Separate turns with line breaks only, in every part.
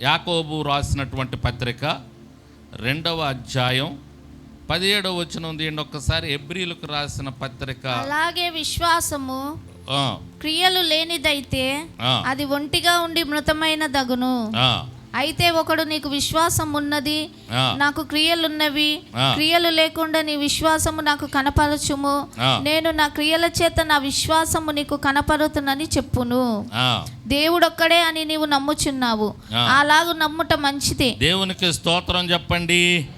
యాకోబు రాసినటువంటి పత్రిక రెండవ అధ్యాయం పదిహేడవ వచనం తీయండి ఒక్కసారి ఎబ్రిలకు రాసిన పత్రిక.
అలాగే విశ్వాసము క్రియలు లేనిదైతే అది ఒంటిగా ఉండి మృతమైన దగును. అయితే ఒకడు నీకు విశ్వాసం ఉన్నది నాకు క్రియలున్నవి. క్రియలు లేకుండా నీ విశ్వాసము నాకు కనపరచుము. నేను నా క్రియల చేత నా విశ్వాసము నీకు కనపరుతునని చెప్పును. దేవుడొక్కడే అని నీవు నమ్ముచున్నావు. అలాగు నమ్ముట మంచిదే.
దేవునికి స్తోత్రం చెప్పండి.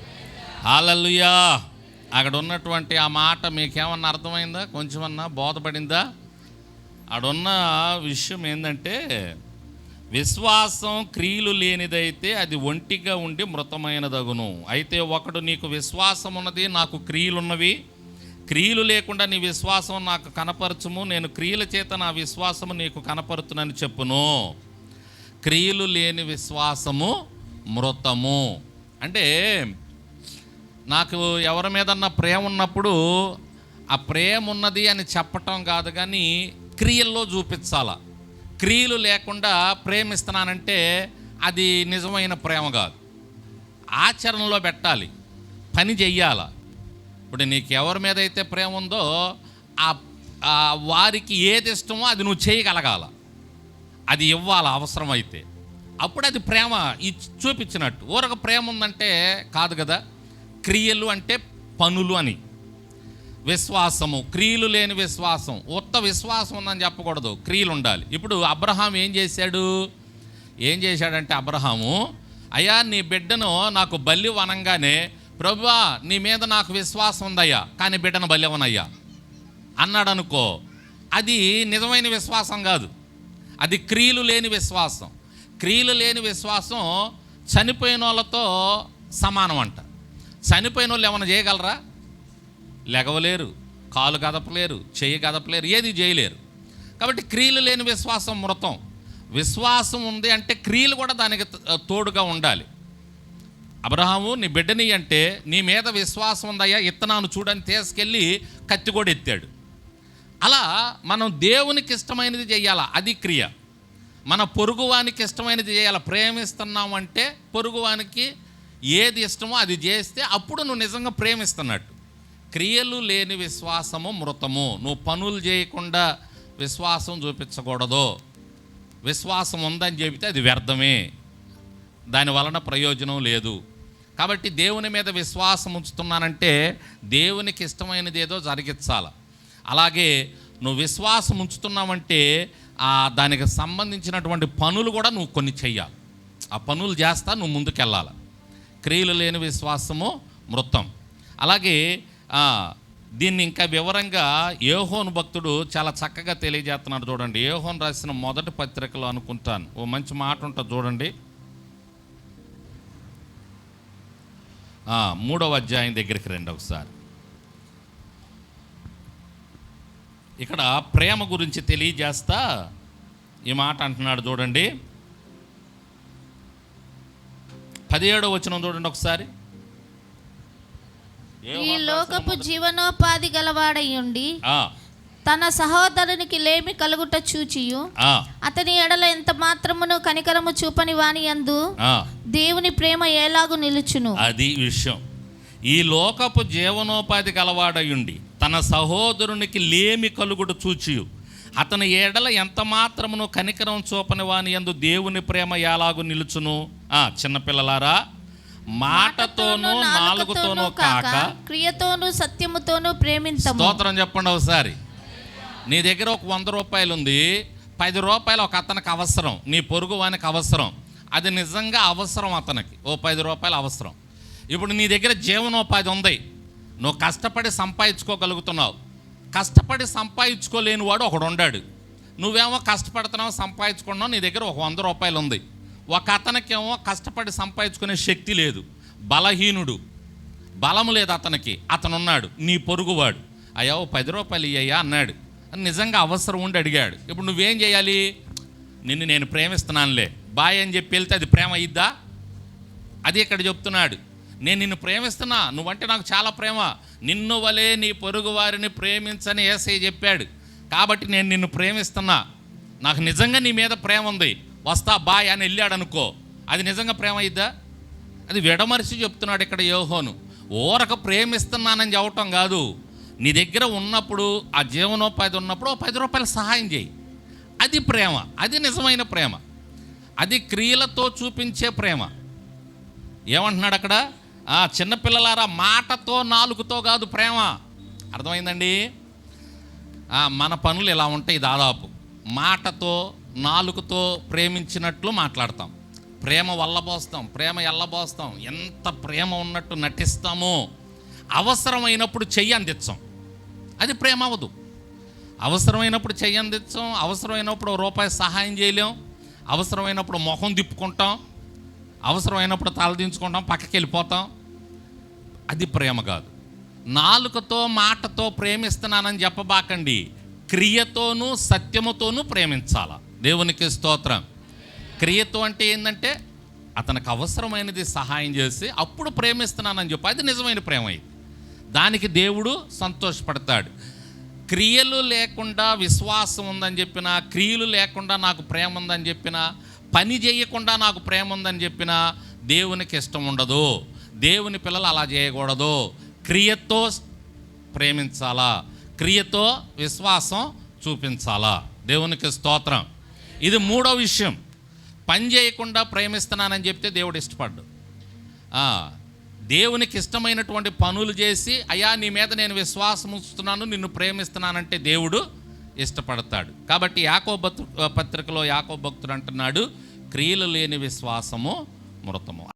హాలలుయా అక్కడ ఉన్నటువంటి ఆ మాట మీకేమన్నా అర్థమైందా? కొంచెమన్నా బోధపడిందా? ఆడున్న విషయం ఏంటంటే విశ్వాసం క్రియలు లేనిదైతే అది ఒంటిగా ఉండి మృతమైనదగును. అయితే ఒకడు నీకు విశ్వాసం ఉన్నది నాకు క్రియలున్నవి క్రియలు లేకుండా నీ విశ్వాసం నాకు కనపరచుము. నేను క్రియల చేత నా విశ్వాసము నీకు కనపరుతునని చెప్పును. క్రియలు లేని విశ్వాసము మృతము. అంటే నాకు ఎవరి మీదన్నా ప్రేమ ఉన్నప్పుడు ఆ ప్రేమ ఉన్నది అని చెప్పటం కాదు కానీ క్రియల్లో చూపించాలా. క్రియలు లేకుండా ప్రేమిస్తున్నానంటే అది నిజమైన ప్రేమ కాదు. ఆచరణలో పెట్టాలి. పని చెయ్యాల. ఇప్పుడు నీకు ఎవరి మీద అయితే ప్రేమ ఉందో ఆ వారికి ఏది ఇష్టమో అది నువ్వు చేయగలగాల. అది ఇవ్వాలి అవసరమైతే. అప్పుడు అది ప్రేమ ఇచ్- చూపించినట్టు. ఊరక ప్రేమ ఉందంటే కాదు కదా. క్రియలు అంటే పనులు అని. విశ్వాసము క్రియలు లేని విశ్వాసం. ఉత్త విశ్వాసం ఉందని చెప్పకూడదు. క్రియలు ఉండాలి. ఇప్పుడు అబ్రహాం ఏం చేశాడు? ఏం చేశాడంటే అబ్రహాము అయ్యా నీ బిడ్డను నాకు బల్లి వనంగానే ప్రభువా నీ మీద నాకు విశ్వాసం ఉందయ్యా కానీ బిడ్డను బలివనయ్యా అన్నాడు అనుకో అది నిజమైన విశ్వాసం కాదు. అది క్రియలు లేని విశ్వాసం. క్రియలు లేని విశ్వాసం చనిపోయిన వాళ్ళతో సమానం అంట చనిపోయిన వాళ్ళు ఏమైనా చేయగలరా? లెగవలేరు కాలు కదపలేరు చెయ్యి కదపలేరు ఏది చేయలేరు. కాబట్టి క్రియలు లేని విశ్వాసం మృతం. విశ్వాసం ఉంది అంటే క్రియలు కూడా దానికి తోడుగా ఉండాలి. అబ్రహాము నీ బిడ్డని అంటే నీ మీద విశ్వాసం ఉందయ్యా ఇత్తనాను చూడని తీసుకెళ్ళి కత్తి కూడా ఎత్తాడు. అలా మనం దేవునికి ఇష్టమైనది చేయాలా? అది క్రియ. మన పొరుగువానికి ఇష్టమైనది చేయాలి? ప్రేమిస్తున్నామంటే పొరుగువానికి ఏది ఇష్టమో అది చేస్తే అప్పుడు నువ్వు నిజంగా ప్రేమిస్తున్నట్టు. క్రియలు లేని విశ్వాసము మృతము. నువ్వు పనులు చేయకుండా విశ్వాసం చూపించకూడదు. విశ్వాసం ఉందని చెబితే అది వ్యర్థమే. దాని వలన ప్రయోజనం లేదు. కాబట్టి దేవుని మీద విశ్వాసం ఉంచుతున్నానంటే దేవునికి ఇష్టమైనది ఏదో జరిగించాలి. అలాగే నువ్వు విశ్వాసం ఉంచుతున్నావంటే ఆ దానికి సంబంధించినటువంటి పనులు కూడా నువ్వు కొన్ని చెయ్యాలి. ఆ పనులు చేస్తా నువ్వు ముందుకెళ్ళాలి. క్రియలు లేని విశ్వాసము మృతం. అలాగే దీన్ని ఇంకా వివరంగా యోహోను భక్తుడు చాలా చక్కగా తెలియజేస్తున్నాడు చూడండి. యోహోన్ రాసిన మొదటి పత్రికలో అనుకుంటాను. ఓ మంచి మాట ఉంటుంది చూడండి. మూడవ అధ్యాయం దగ్గరికి రండి ఒకసారి. ఇక్కడ ప్రేమ గురించి తెలియజేస్తా ఈ మాట అంటున్నాడు చూడండి. పదిహేడవ వచనం చూడండి ఒకసారి.
ఈ లోకపు జీవనోపాధి గలవాడయ్యుండి తన సహోదరునికి లేమి కలుగుట చూచియు. అతని ఎడల ఎంత మాత్రమును కనికరము చూపని వాని యందు
ఆ.
దేవుని ప్రేమ ఎలాగు నిలుచును?
అది విషయం. ఈ లోకపు జీవనోపాధి గలవాడయుండి తన సహోదరునికి లేమి కలుగుడు చూచియు. అతని ఏడల ఎంత మాత్రమును కనికరం చూపని వాని యందు దేవుని ప్రేమ ఎలాగు నిలుచును? ఆ చిన్నపిల్లలారా మాటతోనూ నాలుగుతోనూ కాక
క్రియతోనూ సత్యముతోనూ ప్రేమింతము.
స్తోత్రం చెప్పండి ఒకసారి. నీ దగ్గర ఒక వంద రూపాయలు ఉంది పది రూపాయలు ఒక అతనికి అవసరం నీ పొరుగు వానికి అవసరం. అది నిజంగా అవసరం అతనికి. ఓ పది రూపాయలు అవసరం. ఇప్పుడు నీ దగ్గర జీవనోపాధి ఉంది. నువ్వు కష్టపడి సంపాదించుకోగలుగుతున్నావు. కష్టపడి సంపాదించుకోలేని వాడు ఒకడు ఉండాడు నువ్వేమో కష్టపడుతున్నావు సంపాదించుకున్నావు నీ దగ్గర ఒక వంద రూపాయలు ఉంది ఒక అతనికేమో కష్టపడి సంపాదించుకునే శక్తి లేదు. బలహీనుడు. బలము లేదు అతనికి. అతను ఉన్నాడు నీ పొరుగువాడు. అయ్యా ఓ పది రూపాయలు ఇయ్యా అన్నాడు. నిజంగా అవసరం ఉండి అడిగాడు. ఇప్పుడు నువ్వేం చేయాలి? నిన్ను నేను ప్రేమిస్తున్నానులే. బాయ్ అని చెప్పి వెళ్తే అది ప్రేమ ఇద్దా అది ఇక్కడ చెప్తున్నాడు. నేను నిన్ను ప్రేమిస్తున్నా. నువ్వంటే నాకు చాలా ప్రేమ. నిన్ను వలే నీ పొరుగు వారిని ప్రేమించని ఏసై చెప్పాడు. కాబట్టి నేను నిన్ను ప్రేమిస్తున్నా. నాకు నిజంగా నీ మీద ప్రేమ ఉంది. వస్తా బాయ్ అని వెళ్ళాడు అనుకో అది నిజంగా ప్రేమ అయిద్దా అది విడమరిచి చెప్తున్నాడు ఇక్కడ యోహోను. ఊరక ప్రేమిస్తున్నానని చెప్పటం కాదు. నీ దగ్గర ఉన్నప్పుడు ఆ జీవనోపాధి ఉన్నప్పుడు ఓ పది రూపాయలు సహాయం చేయి. అది ప్రేమ అది నిజమైన ప్రేమ. అది క్రియలతో చూపించే ప్రేమ. ఏమంటున్నాడు అక్కడ? ఆ చిన్నపిల్లలారా మాటతో నాలుగుతో కాదు ప్రేమ. అర్థమైందండి? మన పనులు ఇలా ఉంటాయి దాదాపు. మాటతో నాలుగుతో ప్రేమించినట్లు మాట్లాడతాం. ప్రేమ వల్లబోస్తాం ప్రేమ ఎల్లబోస్తాం ఎంత ప్రేమ ఉన్నట్టు నటిస్తామో అవసరమైనప్పుడు చెయ్యి అందించాం అది ప్రేమ అవ్వదు. అవసరమైనప్పుడు చెయ్యి అందించాం అవసరమైనప్పుడు రూపాయి సహాయం చేయలేం అవసరమైనప్పుడు మొహం తిప్పుకుంటాం అవసరమైనప్పుడు తలదించుకుంటాం పక్కకి వెళ్ళిపోతాం. అది ప్రేమ కాదు. నాలుకతో మాటతో ప్రేమిస్తున్నానని చెప్పబాకండి. క్రియతోనూ సత్యముతోనూ ప్రేమించాలా? దేవునికి స్తోత్రం. క్రియతో అంటే ఏంటంటే అతనికి అవసరమైనది సహాయం చేసి అప్పుడు ప్రేమిస్తున్నానని చెప్పి అది నిజమైన ప్రేమ ఇది. దానికి దేవుడు సంతోషపడతాడు. క్రియలు లేకుండా విశ్వాసం ఉందని చెప్పిన క్రియలు లేకుండా నాకు ప్రేమ ఉందని చెప్పిన పని చేయకుండా నాకు ప్రేమ ఉందని చెప్పిన దేవునికి ఇష్టం ఉండదు. దేవుని పిల్లలు అలా చేయకూడదు. క్రియతో ప్రేమించాలా? క్రియతో విశ్వాసం చూపించాలా? దేవునికి స్తోత్రం. ఇది మూడో విషయం. పని చేయకుండా ప్రేమిస్తున్నానని చెప్తే దేవుడు ఇష్టపడ్డు. దేవునికి ఇష్టమైనటువంటి పనులు చేసి అయ్యా నీ మీద నేను విశ్వాసం ఉంచుతున్నాను నిన్ను ప్రేమిస్తున్నానంటే దేవుడు ఇష్టపడతాడు. కాబట్టి యాకో భక్తు పత్రికలో యాకో భక్తుడు అంటున్నాడు క్రియలు లేని విశ్వాసము మృతము.